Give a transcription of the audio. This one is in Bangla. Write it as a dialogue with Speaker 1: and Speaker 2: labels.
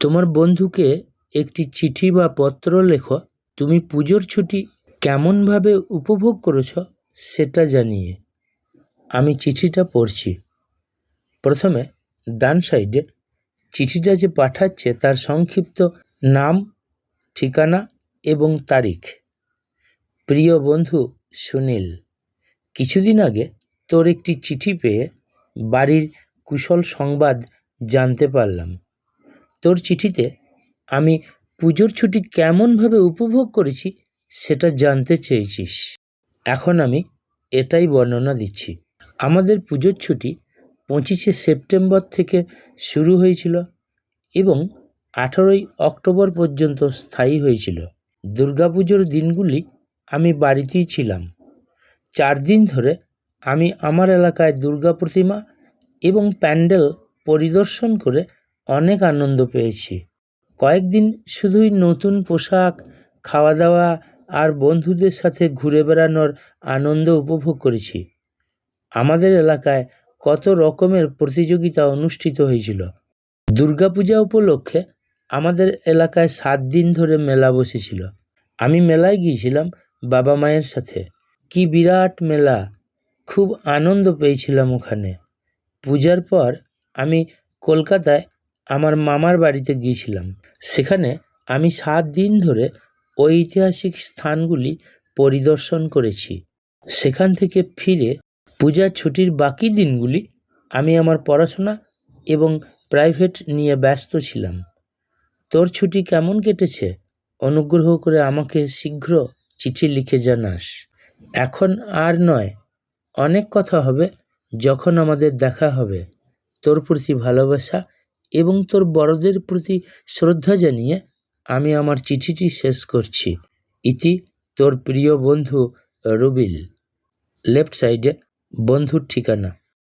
Speaker 1: তোমার বন্ধুকে একটি চিঠি বা পত্র লেখো। তুমি পুজোর ছুটি কেমনভাবে উপভোগ করেছ সেটা জানিয়ে। আমি চিঠিটা পড়ছি। প্রথমে ডান সাইডে চিঠিটা যে পাঠাচ্ছে তার সংক্ষিপ্ত নাম, ঠিকানা এবং তারিখ। প্রিয় বন্ধু সুনীল, কিছুদিন আগে তোর একটি চিঠি পেয়ে বাড়ির কুশল সংবাদ জানতে পারলাম। তোর চিঠিতে আমি পুজোর ছুটি কেমনভাবে উপভোগ করেছি সেটা জানতে চেয়েছিস। এখন আমি এটাই বর্ণনা দিচ্ছি। আমাদের পুজোর ছুটি পঁচিশে সেপ্টেম্বর থেকে শুরু হয়েছিল এবং আঠারোই অক্টোবর পর্যন্ত স্থায়ী হয়েছিল। দুর্গাপুজোর দিনগুলি আমি বাড়িতেই ছিলাম। চার দিন ধরে আমি আমার এলাকায় দুর্গা প্রতিমা এবং প্যান্ডেল পরিদর্শন করে অনেক আনন্দ পেয়েছি। কয়েকদিন শুধুই নতুন পোশাক খাওয়া দাওয়া আর বন্ধুদের সাথে ঘুরে বেড়ানোর আনন্দ উপভোগ করেছি। আমাদের এলাকায় কত রকমের প্রতিযোগিতা অনুষ্ঠিত হয়েছিল। দুর্গাপূজা উপলক্ষে আমাদের এলাকায় সাত দিন ধরে মেলা বসেছিল। আমি মেলায় গিয়েছিলাম বাবা মায়ের সাথে। কি বিরাট মেলা! খুব আনন্দ পেয়েছিলাম ওখানে। পূজার পর আমি কলকাতায় আমার মামার বাড়িতে গিয়েছিলাম। সেখানে আমি সাত দিন ধরে ঐতিহাসিক স্থানগুলি পরিদর্শন করেছি। সেখান থেকে ফিরে পূজার ছুটির বাকি দিনগুলি আমি আমার পড়াশোনা এবং প্রাইভেট নিয়ে ব্যস্ত ছিলাম। তোর ছুটি কেমন কেটেছে? অনুগ্রহ করে আমাকে শীঘ্র চিঠি লিখে জানাস। এখন আর নয়, অনেক কথা হবে যখন আমাদের দেখা হবে। তোর প্রতি ভালোবাসা এবং তোর বড়দের প্রতি শ্রদ্ধা জানিয়ে আমি আমার চিঠিটি শেষ করছি। ইতি তোর প্রিয় বন্ধু রুবিল। লেফট সাইডে বন্ধুর ঠিকানা।